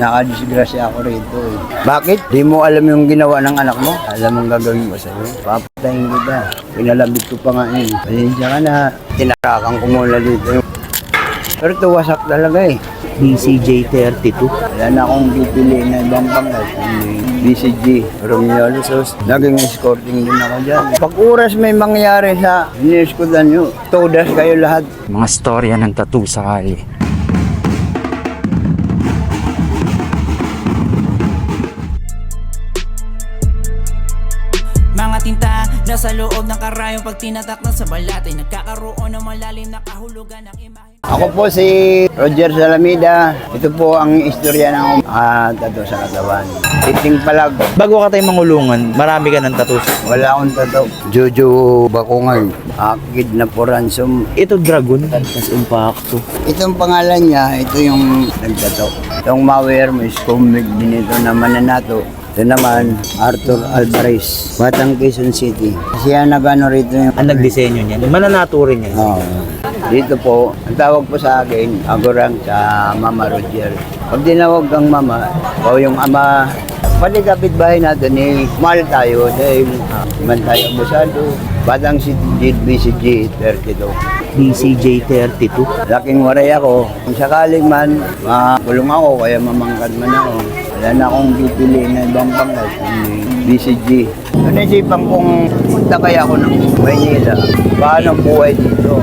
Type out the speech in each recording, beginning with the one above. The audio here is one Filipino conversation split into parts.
nakadisgrasya ako rito eh. Bakit? Di mo alam yung ginawa ng anak mo? Alam mong gagawin ko sa'yo? Papatayin kita. Pinalabit ko pa nga yun. Pasensya ka na. Tinarakan ko muna dito. Pero tuwasak talaga eh. BCJ 32. Wala na akong pipiliin na ibang pangal. BCG, Romeo Lusos. Naging escorting din ako dyan. Pag oras may mangyari sa inescortan nyo, todas kayo lahat. Mga storya ng tattoo sa kali. Mga tinta nasa loob ng karayong pag tinatak na sa balat ay nagkakaroon ng malalim na kahulugan ng imahe. Ako po si Roger Salamida. Ito po ang istorya ng uh, tato sa katawan. Titing palag. Bago ka tayo mangulungan, marami ka ng tattoos. Wala akong tato. Jojo Bakungan. Akid na po ransom. Ito dragon, tas impacto. Itong pangalan niya, ito yung nagtato. Itong Mawer, may scumbag din ito na mananato. Ito naman, Arthur Alvarez, Batang Quezon City. Siya nagano rito yung... Ang nagdisenyo niyan, mananato rin yan. Oo. Dito po, ang tawag po sa akin, Agorang sa Mama Roger. Pag tinawag kang mama, o yung ama, pati kapitbahay natin eh, mahal tayo dahil uh, man tayo abusado. Batang si BCG 32. BCJ 32. Laking waray ako. Kung sakaling man, makulong ako, kaya mamangkad man ako. Wala na akong pipiliin na ibang pangal, kundi BCG. So, naisipan kong punta kaya ako ng Maynila. Paano ang buhay dito?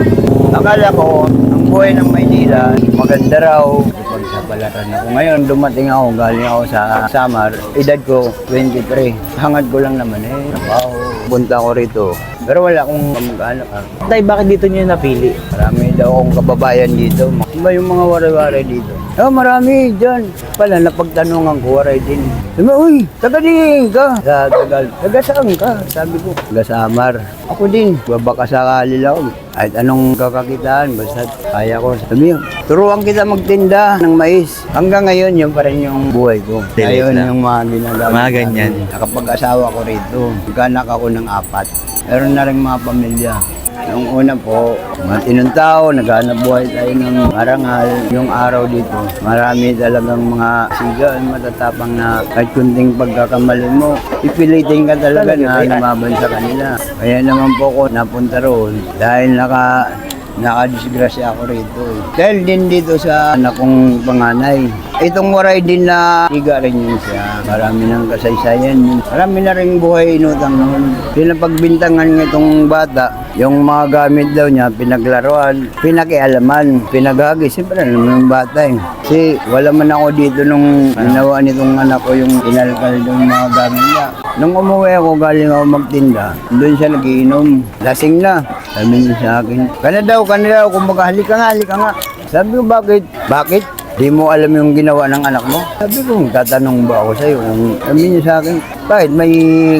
Akala ko, ang buhay ng Maynila, maganda raw. Pagsapalaran ako. Ngayon, dumating ako, galing ako sa Samar. Edad ko, 23. Hangad ko lang naman eh. Trabaho. Punta ko rito. Pero wala akong kamag-anak ah. Tay, bakit dito niyo napili? Marami daw akong kababayan dito. Iba yung mga waray-waray dito. Oh, marami dyan. Pala, napagtanungan ko, waray din. Sabi, uy, taga din ka. Sa Tagal, taga saan ka? Sabi ko, taga Samar. Ako din, babaka sakali lang. Kahit anong kakakitaan, basta kaya ko. Sabi turuan kita magtinda ng mais. Hanggang ngayon, yun pa rin yung buhay ko. Ngayon, lang. yung mga ginagawa. Mga ganyan. Nakapag-asawa ko rito. Nagkanak ako ng apat. Meron na rin mga pamilya. Nung una po, mga tinong tao, naghanap buhay tayo ng marangal. Yung araw dito, marami talagang mga sigal, matatapang na kahit kunting pagkakamali mo, ipilitin ka talaga na lumaban sa kanila. Kaya naman po ko napunta roon dahil naka nakadisgrasya ako rito. eh. Dahil din dito sa anak kong panganay. Itong waray din na higa rin yun siya. Marami ng kasaysayan. yun. Marami na rin buhay inutang noon. Pinapagbintangan ng itong bata, yung mga gamit daw niya, pinaglaruan, pinakialaman, pinagagi. Siyempre, mo yung bata eh. Kasi wala man ako dito nung ginawa nitong anak ko yung inalkal yung mga gamit niya. Nung umuwi ako, galing ako magtinda, doon siya nagiinom. Lasing na. Sabi niya sa akin, kana daw, kana daw, kumbaga, halika nga, halika nga. Sabi ko, bakit? Bakit? Di mo alam yung ginawa ng anak mo? Sabi ko, tatanong ba ako sa'yo? Sabi niya sa akin, bakit? May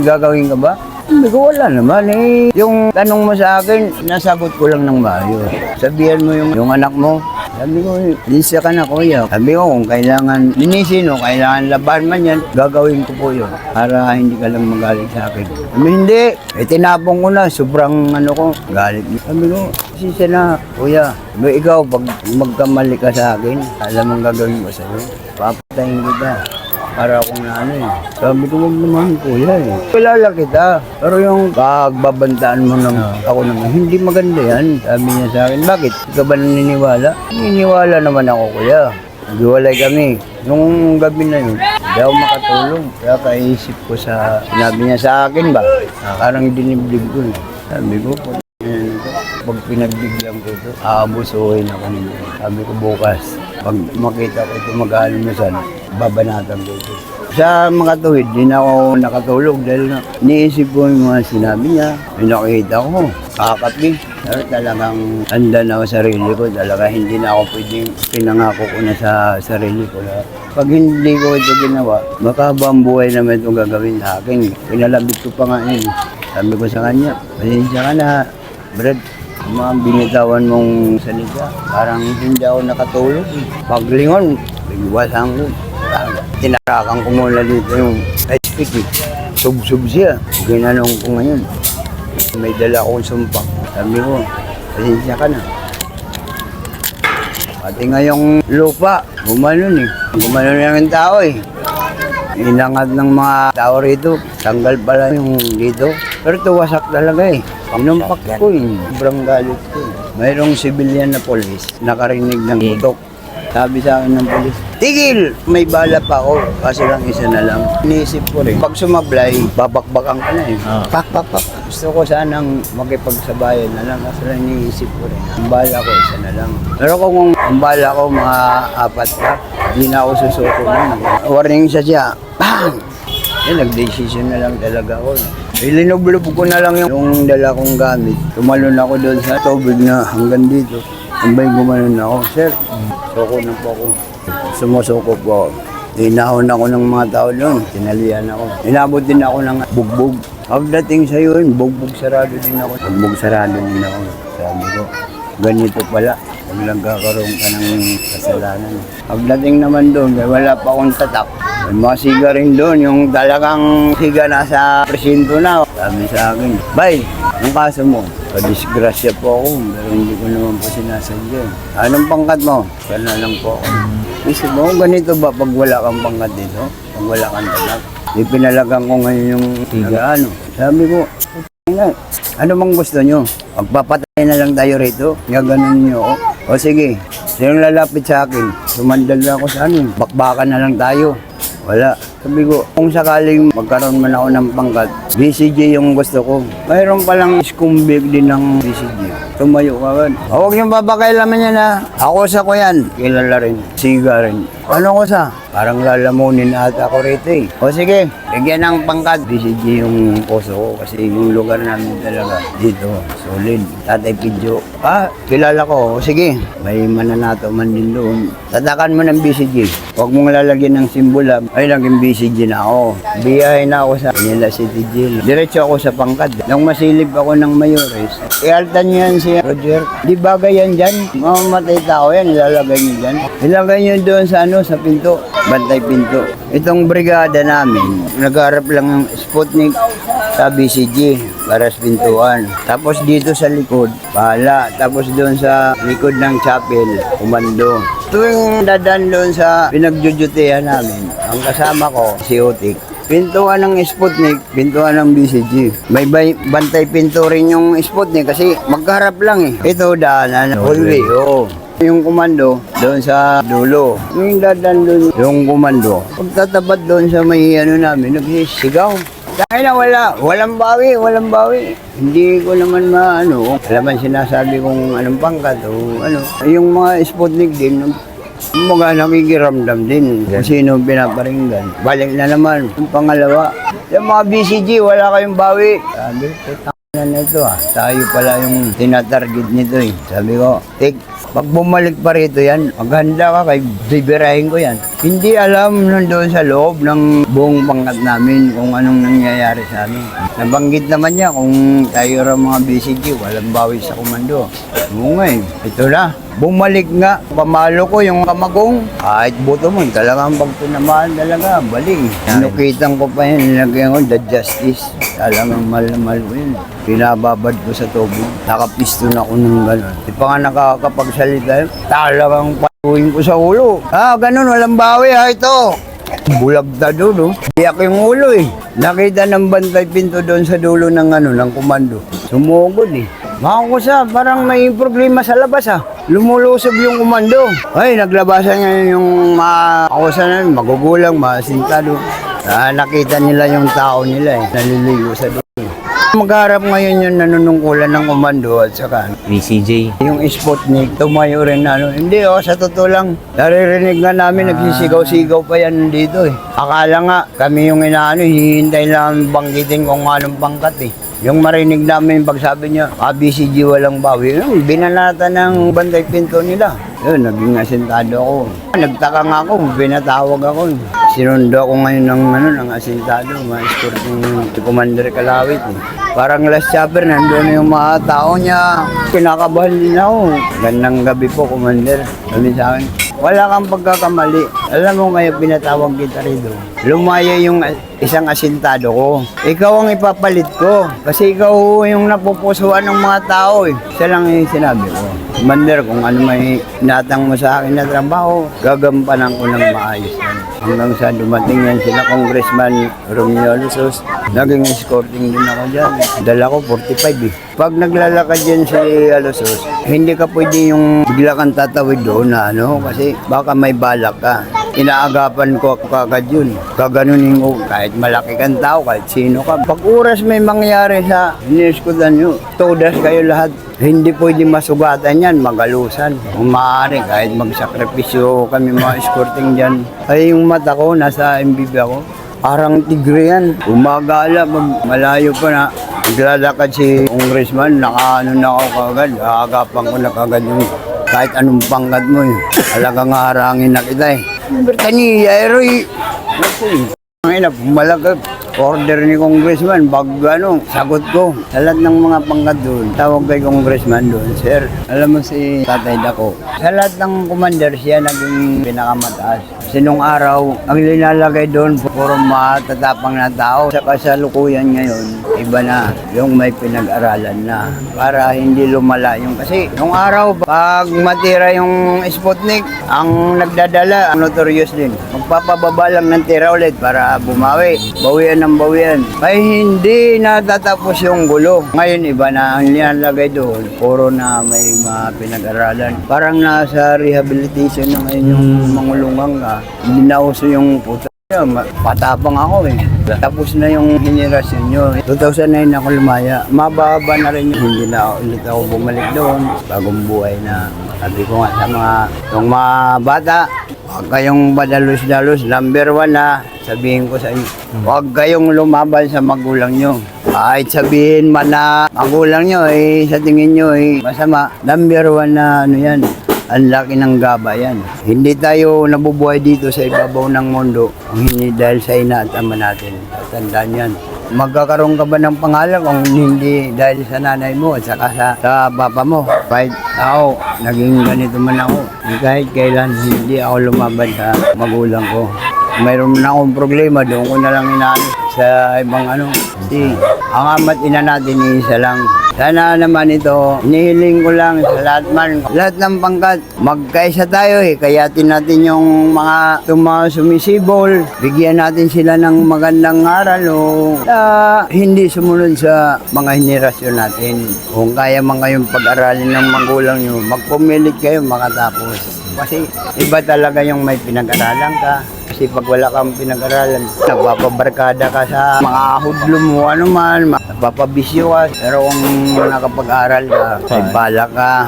gagawin ka ba? Sabi ko, wala naman eh. Yung tanong mo sa akin, nasagot ko lang ng maayos. Sabihan mo yung, yung anak mo. Sabi ko, lisa ka na kuya. Sabi ko, kung kailangan linisin o kailangan laban man yan, gagawin ko po yun. Para hindi ka lang magalit sa akin. Sabi, hindi. Eh, tinapong ko na. Sobrang ano ko, galit. Sabi ko, sisa na, kuya. Sabi, ikaw, pag magkamali ka sa akin, alam mong gagawin ko sa'yo. Papatayin kita para akong ano eh. Sabi ko, huwag naman kuya eh. Kilala kita. Pero yung pagbabantaan mo ng ako naman, hindi maganda yan. Sabi niya sa akin, bakit? Ikaw ba naniniwala? Naniniwala naman ako kuya. Naghiwalay kami. Nung gabi na yun, hindi ako makatulog. Kaya kaisip ko sa, sinabi niya sa akin ba? Parang dinibdig ko eh. Sabi ko. Pag pinagbigyan ko ito, aabusuhin ako ninyo. Sabi ko bukas, pag makita ko ito mag-almusal, babanatan ko ito. Sa mga tuwid, di na ako nakatulog dahil na, niisip ko yung mga sinabi niya. Yung nakita ko, kakapi. Pero talagang handa na ako sa sarili ko. Talaga hindi na ako pwedeng pinangako ko na sa sarili ko. Na, pag hindi ko ito ginawa, makaba ang buhay naman itong gagawin sa akin. Pinalabit ko pa nga yun. Sabi ko sa kanya, pasensya ka na, Brad, mga binitawan mong salita, parang hindi ako nakatulog. Paglingon, bigwasan ko. Tinarakan ko muna dito yung ice pick eh. Sub-sub siya. Ginanong ko ngayon. May dala akong sumpak. Sabi ko, pasensya ka na. Pati nga yung lupa, gumanon eh. Gumanon lang yung tao eh. Inangat ng mga tao rito. Tanggal pala yung dito. Pero tuwasak talaga eh. Inumpak ko eh. Sobrang galit ko eh. Mayroong civilian na polis. Nakarinig ng butok. Sabi sa akin ng polis, Tigil! May bala pa ako. Kaso lang isa na lang. Iniisip ko rin. Pag sumablay, babakbakan ka na eh. Ah. Pak, pak, pak. Gusto ko sanang makipagsabayan na lang. Kaso lang iniisip ko rin. Ang bala ko, isa na lang. Pero kung ang bala ko, mga apat pa, hindi na ako susuko nun. Warning siya siya. Bang! Eh, nag-decision na lang talaga ako. Ilinublob ko na lang yung, dala kong gamit. Tumalon ako doon sa tubig na hanggang dito. Tambay gumanon ako. Sir, suko na po ako. Sumusuko po ako. Inahon ako ng mga tao doon. Tinalian ako. Inabot din ako ng bugbog. Pagdating sa yun, bugbog sarado din ako. Bugbog sarado din ako. Sabi ko, ganito pala. Pag nagkakaroon ka ng kasalanan. Pagdating naman doon, eh, wala pa akong tatak. May mga siga rin doon, yung talagang siga nasa presinto na. Sabi sa akin, Bay, ang kaso mo? Padisgrasya po ako, pero hindi ko naman po sinasadya. Anong pangkat mo? Sana lang po ako. Isip mo, ganito ba pag wala kang pangkat dito? Pag wala kang tatak? Ipinalagang ko ngayon yung nag-ano. Sabi ko, nga, ano bang gusto nyo? Magpapatay na lang tayo rito? Gaganon nyo ako. O sige, sinong lalapit sa akin? Sumandal na ako sa ano, bakbakan na lang tayo. Wala. Sabi ko, kung sakaling magkaroon man ako ng pangkat, BCG yung gusto ko. Mayroon palang skumbig din ng BCG. Tumayo ka ba? O, huwag niyong babakailaman niya na. Ako sa ko yan. Kilala rin. Siga rin. Ano ko sa? Parang lalamunin ata ako rito eh. O sige, bigyan ng pangkat. BCG yung puso ko kasi yung lugar namin talaga dito. Solid. Tatay Pidjo. Ah, kilala ko. O sige, may mananato man din doon. Tatakan mo ng BCG. Huwag mong lalagyan ng simbolo. Ay, naging BCG na ako. Biyahe na ako sa Manila City Jail. Diretso ako sa pangkat. Nung masilip ako ng mayores, ialtan niyo yan si Roger. Di bagay yan dyan. Mamamatay tao yan, ilalagay niyo dyan. Ilagay niyo doon sa ano, sa pinto. Bantay pinto. Itong brigada namin, nagharap lang ng Sputnik sa BCG para sa pintuan. Tapos dito sa likod, pahala. Tapos doon sa likod ng chapel, kumando. Tuwing dadan doon sa pinagjujutihan namin, ang kasama ko, si Utik, Pintuan ng Sputnik, pintuan ng BCG. May bay- bantay pinto rin yung Sputnik kasi magkarap lang eh. Ito daanan, hallway, oo. Yung komando, doon sa dulo. Yung dadan doon, yung komando. Pagtatapat doon sa may ano namin, nagsisigaw. Dahil na wala, walang bawi, walang bawi. Hindi ko naman maano, alam man sinasabi kong anong pangkat o ano. Yung mga Sputnik din, mga nakikiramdam din kung sino pinaparinggan. Balik na naman. Yung pangalawa, yung mga BCG, wala kayong bawi. Sabi, putang na nito ah. Tayo pala yung tinatarget nito eh. Sabi ko, Tik, pag bumalik pa rito yan, maghanda ka kay bibirahin ko yan. Hindi alam nandoon sa loob ng buong pangkat namin kung anong nangyayari sa amin. Nabanggit naman niya kung tayo raw mga BCG, walang bawi sa komando. Oo nga eh, ito na. Bumalik nga, pamalo ko yung kamagong. Kahit buto mo, talagang pag tinamaan talaga, baling. Inukitan ko pa yun, nilagyan ko, the justice. Talagang mahal na mahal ko yun. Pinababad ko sa tubig. Nakapiston ako ng gano'n. Di pa nga nakakapagsalita yun. Talagang paluin ko sa ulo. Ah, ganun, walang bawi ha, ito. Bulag na doon, oh. Biyak yung ulo eh. Nakita ng bantay pinto doon sa dulo ng ano, ng komando. Sumugod eh. Mga kusa, parang may problema sa labas ah. Lumulusob yung komando. Ay, naglabasan nga yung mga kusa na magugulang, masintado. Ah, nakita nila yung tao nila eh. Naliligo sa doon. Magharap ngayon yung nanunungkulan ng komando at saka BCJ. yung Sputnik, tumayo rin na ano. Hindi oh, sa totoo lang, naririnig nga namin, nagsisigaw-sigaw pa yan dito eh. Akala nga, kami yung inaano, hihintay lang banggitin kung anong pangkat eh. Yung marinig namin pagsabi niya, ah, BCG walang bawi. Yun, binanata ng bantay pinto nila. Yun, naging asintado ako. Nagtaka nga ako, pinatawag ako. Sinundo ako ngayon ng, ano, ng asintado, ma-escort yung si Commander Kalawit. Eh. Parang last chopper, nandun yung mga tao niya. Kinakabahan din ako. Gandang gabi po, Commander. Sabi sa akin, wala kang pagkakamali. Alam mo ngayon, pinatawag kita rito. Lumaya yung isang asintado ko. Ikaw ang ipapalit ko. Kasi ikaw yung napupusuan ng mga tao eh. Siya lang yung sinabi ko. Commander, kung ano may natang mo sa akin na trabaho, gagampanan ko ng maayos yan. Hanggang sa dumating yan sila, Congressman Romeo Lusos. Naging escorting din ako dyan. Dala ko 45 eh. Pag naglalakad yan si Alusos, hindi ka pwede yung bigla kang tatawid doon na ano, kasi baka may balak ka. Inaagapan ko kagad yun. Gaganunin ko kahit malaki kang tao, kahit sino ka. Pag oras may mangyari sa iniskutan nyo, todas kayo lahat. Hindi pwede masugatan yan, magalusan. Kung maaari, kahit magsakripisyo kami mga escorting dyan. Ay yung mata ko, nasa MBB ako. Parang tigre yan. Umagala, pag malayo pa na. Naglalakad si congressman, nakaano na ako kagad. Aagapan ko na kagad yung kahit anong pangkat mo eh. Alagang harangin na kita eh. Bertani, Eroy. Ngayon na, pumalagag. Order ni congressman, pag ano, sagot ko. Sa lahat ng mga pangkat doon, tawag kay congressman doon, Sir, alam mo si Tatay Dako. Sa lahat ng commander, siya naging pinakamataas. Kasi nung araw, ang linalagay doon, puro matatapang na tao. Sa kasalukuyan ngayon, iba na, yung may pinag-aralan na. Para hindi lumala yung, kasi nung araw, pag matira yung Sputnik, ang nagdadala, ang notorious din. Magpapababa lang ng tira ulit para bumawi. Bawian ng bawian. Ay hindi natatapos yung gulo. Ngayon iba na ang nilalagay doon. Puro na may mga pinag-aralan. Parang nasa rehabilitation na ngayon yung mangulungan ka. Hindi na uso yung puto. Ma- Patapang ako eh. Tapos na yung henerasyon nyo. 2009 ako lumaya. Mababa na rin yung hindi na ulit ako bumalik doon. Bagong buhay na. Sabi ko nga sa mga, yung mga bata, huwag kayong badalos-dalos. Number one na, sabihin ko sa inyo, huwag kayong lumaban sa magulang nyo. Kahit sabihin man na magulang nyo, eh, sa tingin nyo, eh, masama. Number one na ano yan, ang laki ng gaba yan. Hindi tayo nabubuhay dito sa ibabaw ng mundo kung hindi dahil sa ina at ama natin. Tandaan yan. Magkakaroon ka ba ng pangalan kung hindi dahil sa nanay mo at saka sa, sa papa mo? Kahit ako, naging ganito man ako. Kahit kailan hindi ako lumaban sa magulang ko. Mayroon na akong problema, doon ko na lang inaano sa ibang ano. Kasi ang ama't ina natin isa lang. Sana naman ito, nihiling ko lang sa lahat man, lahat ng pangkat, magkaisa tayo eh, kayatin natin yung mga, yung sumisibol, bigyan natin sila ng magandang aral o na hindi sumunod sa mga henerasyon natin. Kung kaya man kayong pag-aralin ng magulang nyo, magpumilit kayo makatapos. Kasi iba talaga yung may pinag-aralan ka. Kasi pag wala kang pinag-aralan, nagpapabarkada ka sa mga hudlo mo, ano man, napapabisyo ka. Pero kung nakapag-aral ka, ay bala ka.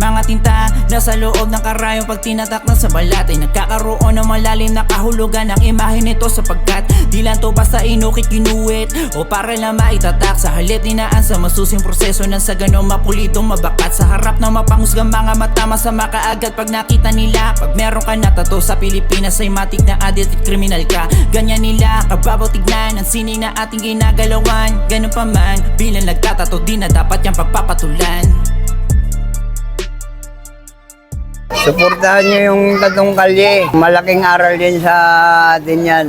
Mga tinta nasa loob ng karayong pag tinatak na sa balat Ay nagkakaroon ng malalim na kahulugan ng imahe nito Sapagkat di lang to basta inukit ginuwit O para lang maitatak. Sa halit ninaan sa masusing proseso Nang sa ganong mapulitong mabakat. Sa harap ng mapanghusgang mga mata masama kaagad Pag nakita nila. Pag meron ka na tato sa Pilipinas Ay matik na addict at kriminal ka. Ganyan nila kababaw tignan Ang sining na ating ginagalawan. Ganun pa man bilang nagtatato Di na dapat yung pagpapatulan Suportahan nyo yung tatong kalye. Malaking aral din sa atin yan.